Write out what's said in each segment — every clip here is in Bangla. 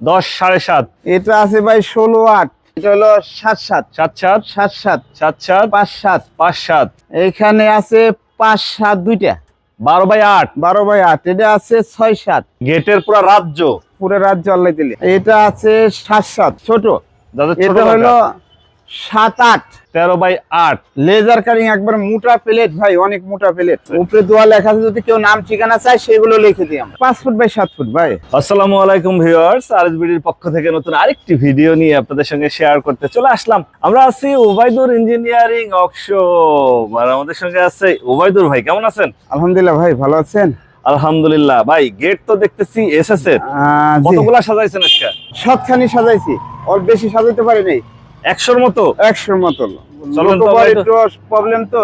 দশ সাড়ে সাত। এটা আছে ভাই ষোলো আট। এটা হলো সাত সাত। সাত সাত? সাত সাত। সাত সাত? পাঁচ সাত। পাঁচ সাত। এখানে আছে পাঁচ সাত দুইটা। বারো বাই আট। বারো বাই আট। এটা আছে ছয় সাত। গেটের পুরো রাজ্য। পুরো রাজ্য আল্লাহ দিলে। এটা আছে সাত সাত। ছোট। এটা হলো। সাত আট। তেরো বাই আট। লেজার কারিং একবার মোটা প্লেট ভাই অনেক মোটা প্লেট উপরে দোয়া লেখা আছে যদি কেউ নাম ঠিকানা চায় সেগুলো লিখে দিই আমরা। পাঁচ ফুট বাই সাত ফুট ভাই। আসসালামু আলাইকুম ভিউয়ার্স আরএসবিডির পক্ষ থেকে নতুন আরেকটি ভিডিও নিয়ে আপনাদের সঙ্গে শেয়ার করতে চলে আসলাম। আমরা আছি ওবাইদুর ইঞ্জিনিয়ারিং ওয়ার্কশপ আর আমাদের সঙ্গে আছে ওবাইদুর ভাই কেমন আছেন? আলহামদুলিল্লাহ ভাই ভালো আছেন? আলহামদুলিল্লাহ ভাই গেট তো দেখতেছি এসএস এর। কতগুলা সাজাইছেন আজকে? সবখানি সাজাইছি ওর বেশি সাজাইতে পারি নাই। একশোর মতো? একশোর মতো। প্রবলেম তো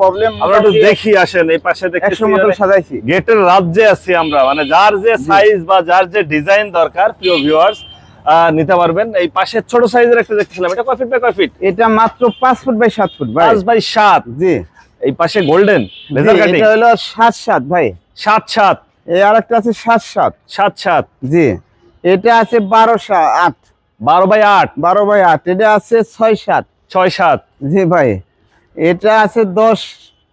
প্রবলেম আমরা একটু দেখি আসেন এই পাশে একশোর মতো মানে সাজাইছি। গেটের রাজ্যে আছি আমরা মানে যার যে সাইজ বা যার যে ডিজাইন দরকার প্রিয় ভিউয়ার্স নিতে পারবেন। এই পাশে ছোট সাইজের একটা দেখতেছিলাম এটা কয় ফিট বাই কয় ফিট এটা মাত্র পাঁচ ফুট বাই সাত ফুট পাঁচ বাই সাত। জি। এই পাশে গোল্ডেন জি, লেজার কাটিং এটা হলো সাত সাত ভাই। সাত সাত। এই আরেকটা আছে সাত সাত। সাত সাত। জি। এটা আছে বারো আট বারো বাই আট। বারো বাই আট এটা আছে ছয় সাত। ছয় সাত। জি ভাই এটা আছে দশ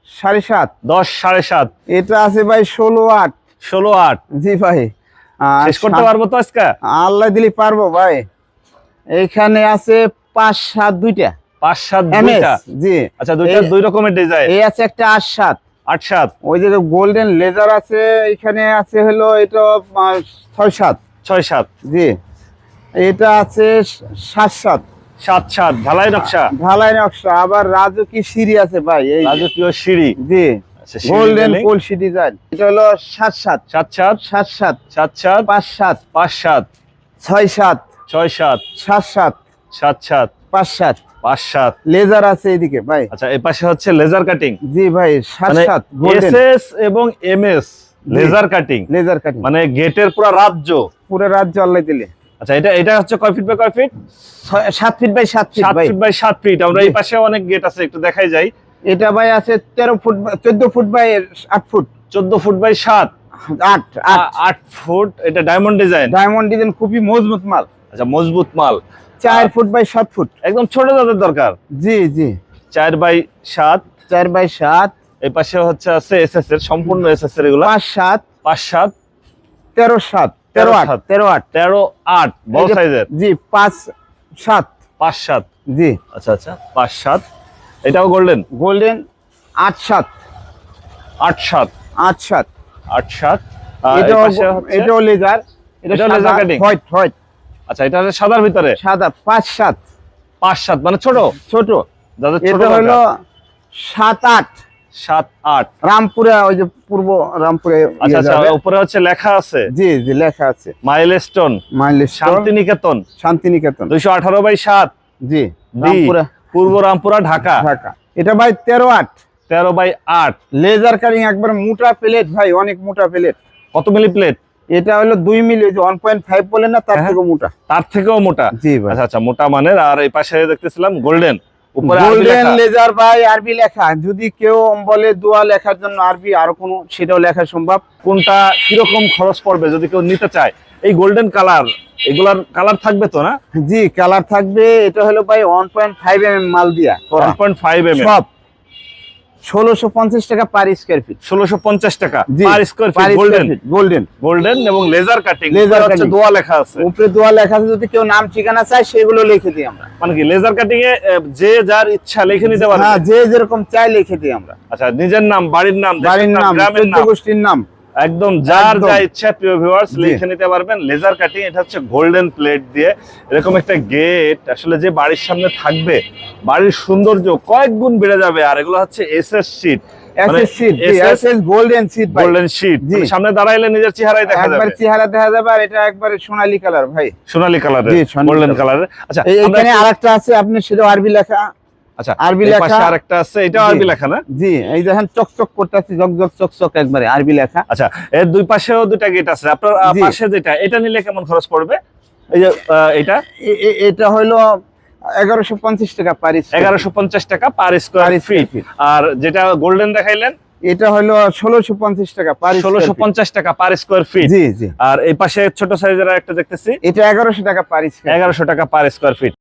সাড়ে সাত। দশ সাড়ে সাত। এটা আছে ভাই ষোলো আট। ষোলো আট। জি ভাই শেষ করতে পারব তো আজকে? আল্লাহ দিলি পারব ভাই। এইখানে আছে পাঁচ সাত দুইটা। পাঁচ সাত দুইটা? জি। আচ্ছা দুইটা দুই রকমের ডিজাইন। এই আছে একটা আট সাত। আট সাত। ওই যে গোল্ডেন লেজার আছে এখানে আছে হলো এটা ছয় সাত। ছয় সাত। জি। এটা আছে সাত সাত। সাত সাত ঢালাই নকশা। ঢালাই নকশা আবার রাজকি সিঁড়ি আছে ভাই এই রাজকীয় সিঁড়ি। জি আচ্ছা, গোল্ডেন কলসি ডিজাইন এটা হলো সাত সাত। সাত সাত? সাত সাত। সাত সাত? পাঁচ সাত। পাঁচ সাত। ছয় সাত। ছয় সাত। সাত সাত। সাত সাত। পাঁচ সাত। পাঁচ সাত। লেজার আছে এদিকে ভাই। আচ্ছা এই পাশে হচ্ছে লেজার কাটিং জি ভাই সাত মানে সাত এসএস এবং MS laser cutting laser cutting মানে গেটের পুরো রাজ্য। পুরো রাজ্য আল্লাহ দিলে। আচ্ছা এটা এটা হচ্ছে কয় ফিট বাই কয় ফিট ছয়- সাত ফিট বাই সাত ফিট সাত ভাই। ফিট বাই সাত ফিট আমরা এই পাশে অনেক গেট আছে একটু দেখাই যাই। এটা ভাই আছে তেরো ফুট চোদ্দ ফুট বাই আট ফুট। চোদ্দ ফুট বাই সাত? আট আট। আ- আট ফুট এটা ডায়মন্ড ডিজাইন ডায়মন্ড ডিজাইন খুবই মজবুত মাল। আচ্ছা মজবুত মাল। চার ফুট বাই সাত ফুট। একদম ছোট যাদের দরকার? জি জি। চার বাই সাত? চার বাই সাত। এই পাশে হচ্ছে আছে এসএস এর সম্পূর্ণ এসএস এর এগুলো। পাঁচ সাত। পাঁচ সাত? তেরো সাত। তেরো আট। তেরো আট। তেরো আট। বড় সাইজের? জি পাঁচ সাত। পাঁচ সাত। জি। আচ্ছা আচ্ছা। পাঁচ সাত। এটাও গোল্ডেন গোল্ডেন আট সাত। আট সাত। আট সাত। আট সাত। আর এটাও এটাও লেজার এটা হোয়াইট হোয়াইট। আচ্ছা এটা হচ্ছে সাদার ভিতরে? সাদা পাঁচ সাত। পাঁচ সাত মানে ছোট? ছোট। যাদের ছোট হলো সাত আট। সাত আট। রামপুরে ওই যে পূর্ব রামপুরে ইয়ে আচ্ছা আচ্ছা উপরে হচ্ছে লেখা আছে। জি জি লেখা আছে। মাইলস্টোন। শান্তিনিকেতন। শান্তিনিকেতন। দুইশো আঠারো বাই সাত। জি রামপুরা। পূর্ব রামপুরা ঢাকা। ঢাকা। এটা ভাই তেরো আট। তেরো বাই আট। লেজার কারিং একবার মোটা প্লেট ভাই অনেক মোটা প্লেট। কত মিলি প্লেট? এটা হলো দুই মিলি ওয়ান পয়েন্ট ফাইভ বলেন না তার হ্যাঁ। থেকে মোটা। তার থেকেও মোটা। জি আচ্ছা আচ্ছা মোটা মানের। আর এই পাশে দেখতেছিলাম গোল্ডেন গোল্ডেন লেজার ভাই আরবি লেখা। যদি কেউ অম্বলে দোয়া লেখার জন্য আরবি আরও কোনো সেটাও লেখা সম্ভব কোনটা কীরকম খরচ পড়বে যদি কেউ নিতে চায়? এই গোল্ডেন কালার এগুলার কালার থাকবে তো না? জি কালার থাকবে এটা হলো ভাই one point five M M মাল দিয়া ওয়ান পয়েন্ট ফাইভ এম সব। ষোলোশো পঞ্চাশ টাকা পার স্কোয়ার ফিট ষোলোশো পঞ্চাশ টাকা per square feet golden golden golden এবং লেজার কাটিং লেজার। দোয়া লেখা আছে। উপরে দোয়া লেখা আছে যদি কেউ নাম ঠিকানা চায় সেগুলো লিখে দিই আমরা। মানে কি লেজার কাটিং এ যে যার ইচ্ছা লিখে নিতে হ্যাঁ যে যেরকম চাই লিখে দিই আমরা। আচ্ছা নিজের নাম বাড়ির নাম বাড়ির নাম। গোষ্ঠীর নাম। একদম যার যা ইচ্ছা প্রিয় ভিউয়ার্স লিখে নিতে পারবেন। লেজার কাটিং এটা হচ্ছে গোল্ডেন প্লেট দিয়ে এরকম একটা গেট আসলে যে বাড়ির সামনে থাকবে বাড়ির সৌন্দর্য কয়েক গুণ বেড়ে যাবে। আর এগুলো হচ্ছে এসএস শীট শীট জি। সামনে দাঁড়াইলে নিজের চেহারাই দেখা যাবে। চেহারা দেখা যাবে আর এটা একবারে সোনালী কালার ভাই। সোনালী কালারের জি, সোনালী গোল্ডেন colour। কালারের আচ্ছা এখানে আরেকটা আছে আপনি সেটা আরবি লেখা আচ্ছা আরবি লেখা। আরেকটা আছে এটা আরবি লেখা না? জি এই দেখেন চকচক করতেছে জক জক চকচক একবারে আরবি লেখা। আচ্ছা এর দুই পাশেও দুইটা গেট আছে। আপনার পাশে যেটা এটা নিলে কেমন খরচ পড়বে? এই যে এটা? এ- এ- এটা হলো এগারোশো পঞ্চাশ টাকা পার এগারোশো পঞ্চাশ টাকা পার স্কোয়ার ফিট আর যেটা গোল্ডেন দেখাইলেন? এটা হলো ষোলোশো পঞ্চাশ টাকা পার ষোলোশো পঞ্চাশ টাকা পার স্কোয়ার ফিট জি জি। আর এই পাশে ছোট সাইজের একটা দেখতেছি। এটা এগারোশো টাকা পার এগারোশো টাকা পার স্কোয়ার ফিট